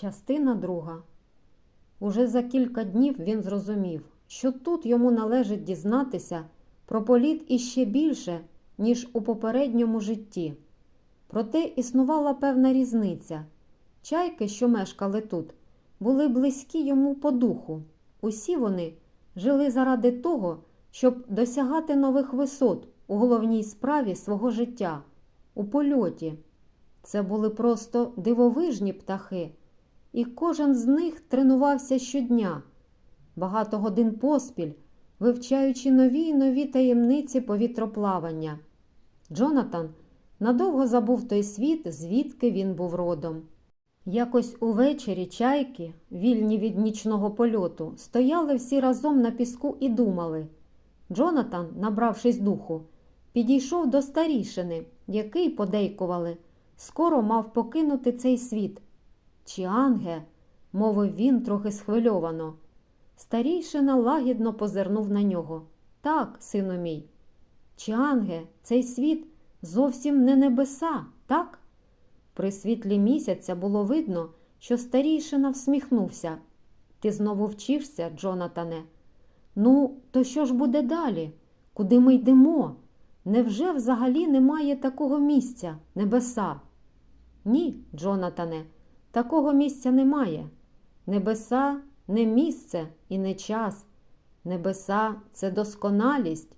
Частина друга. Уже за кілька днів він зрозумів, що тут йому належить дізнатися про політ іще більше, ніж у попередньому житті. Проте існувала певна різниця. Чайки, що мешкали тут, були близькі йому по духу. Усі вони жили заради того, щоб досягати нових висот у головній справі свого життя у польоті. Це були просто дивовижні птахи, і кожен з них тренувався щодня, багато годин поспіль, вивчаючи нові й нові таємниці повітроплавання. Джонатан надовго забув той світ, звідки він був родом. Якось увечері чайки, вільні від нічного польоту, стояли всі разом на піску і думали. Джонатан, набравшись духу, підійшов до старішини, який, подейкували, скоро мав покинути цей світ. Чіанге, мовив він трохи схвильовано. Старійшина лагідно позирнув на нього. Так, сину мій. Чіанге, цей світ зовсім не небеса, так? При світлі місяця було видно, що старійшина всміхнувся. Ти знову вчишся, Джонатане? Ну, то що ж буде далі? Куди ми йдемо? Невже взагалі немає такого місця, небеса? Ні, Джонатане, такого місця немає. Небеса не місце і не час. Небеса це досконалість.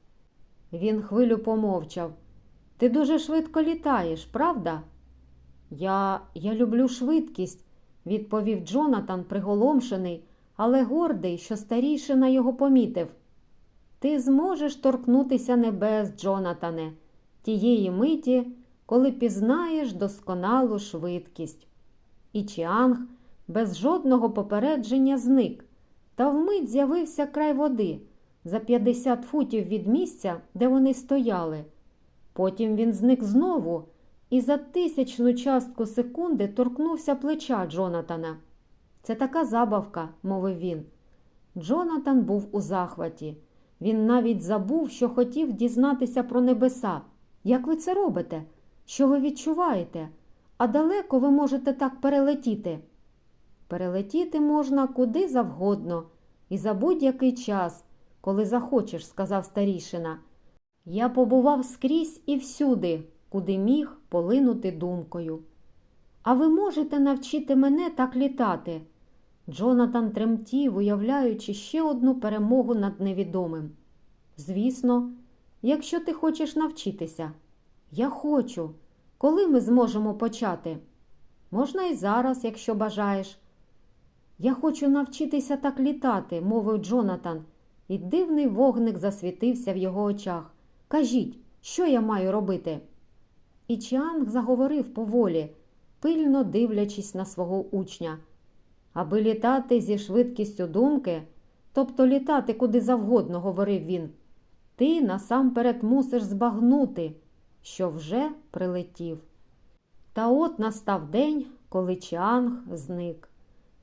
Він хвилю помовчав. Ти дуже швидко літаєш, правда? Я, я люблю швидкість, відповів Джонатан, приголомшений, але гордий, що старійшина його помітив. Ти зможеш торкнутися небес, Джонатане, тієї миті, коли пізнаєш досконалу швидкість. І Чіанг без жодного попередження зник, та вмить з'явився край води за 50 футів від місця, де вони стояли. Потім він зник знову і за тисячну частку секунди торкнувся плеча Джонатана. Це така забавка, мовив він. Джонатан був у захваті. Він навіть забув, що хотів дізнатися про небеса. Як ви це робите? Що ви відчуваєте? А далеко ви можете так перелетіти? Перелетіти можна куди завгодно і за будь-який час, коли захочеш, сказав старішина. Я побував скрізь і всюди, куди міг полинути думкою. А ви можете навчити мене так літати? Джонатан тремтів, уявляючи ще одну перемогу над невідомим. Звісно, якщо ти хочеш навчитися, я хочу. Коли ми зможемо почати? Можна і зараз, якщо бажаєш. Я хочу навчитися так літати, мовив Джонатан, і дивний вогник засвітився в його очах. Кажіть, що я маю робити? І Чіанг заговорив поволі, пильно дивлячись на свого учня. Аби літати зі швидкістю думки, тобто літати куди завгодно, говорив він, ти насамперед мусиш збагнути, що вже прилетів. Та от настав день, коли Чіанг зник.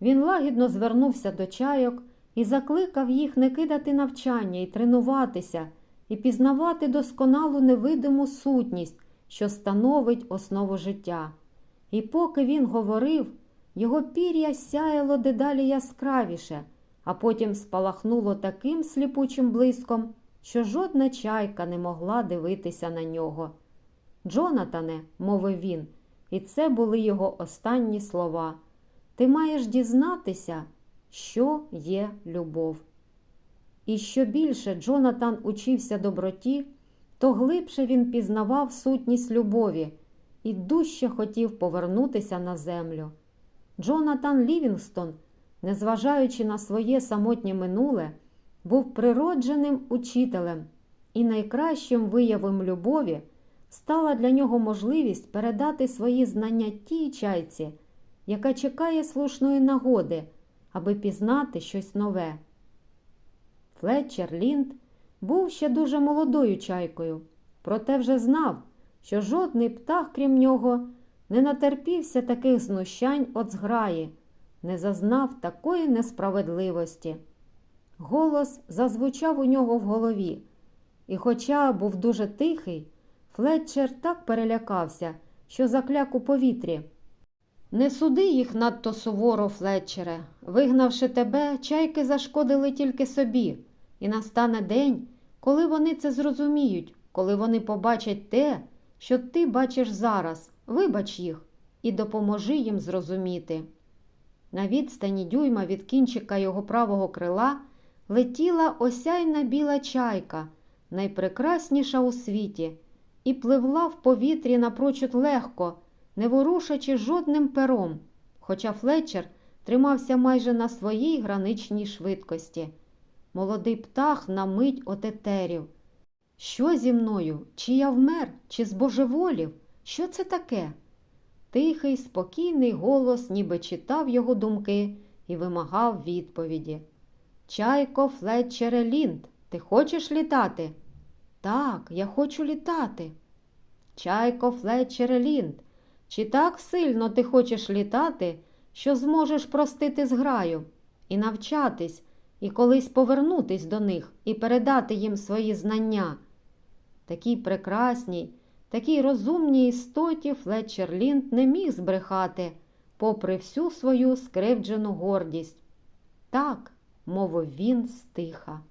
Він лагідно звернувся до чайок і закликав їх не кидати навчання і тренуватися, і пізнавати досконалу невидиму сутність, що становить основу життя. І поки він говорив, його пір'я сяяло дедалі яскравіше, а потім спалахнуло таким сліпучим блиском, що жодна чайка не могла дивитися на нього. Джонатане, мовив він, і це були його останні слова. Ти маєш дізнатися, що є любов. І що більше Джонатан учився доброті, то глибше він пізнавав сутність любові і дужче хотів повернутися на землю. Джонатан Лівінгстон, незважаючи на своє самотнє минуле, був природженим учителем, і найкращим виявом любові стала для нього можливість передати свої знання тій чайці, яка чекає слушної нагоди, аби пізнати щось нове. Флетчер Лінд був ще дуже молодою чайкою, проте вже знав, що жодний птах, крім нього, не натерпівся таких знущань от зграї, не зазнав такої несправедливості. Голос зазвучав у нього в голові, і, хоча був дуже тихий, Флетчер так перелякався, що закляк у повітрі. Не суди їх надто суворо, Флетчере. Вигнавши тебе, чайки зашкодили тільки собі, і настане день, коли вони це зрозуміють, коли вони побачать те, що ти бачиш зараз. Вибач їх і допоможи їм зрозуміти. На відстані дюйма від кінчика його правого крила летіла осяйна біла чайка, найпрекрасніша у світі, і пливла в повітрі напрочуд легко, не ворушачи жодним пером, хоча Флетчер тримався майже на своїй граничній швидкості. Молодий птах на мить отетерів. Що зі мною? Чи я вмер, чи збожеволів? Що це таке? Тихий, спокійний голос ніби читав його думки і вимагав відповіді. Чайко Флетчере Лінд, ти хочеш літати? Так, я хочу літати. Чайко Флетчере Лінд, чи так сильно ти хочеш літати, що зможеш простити зграю і навчатись, і колись повернутись до них і передати їм свої знання? Такій прекрасній, такій розумній істоті Флетчер Лінд не міг збрехати, попри всю свою скривджену гордість. Так, мовив він стиха.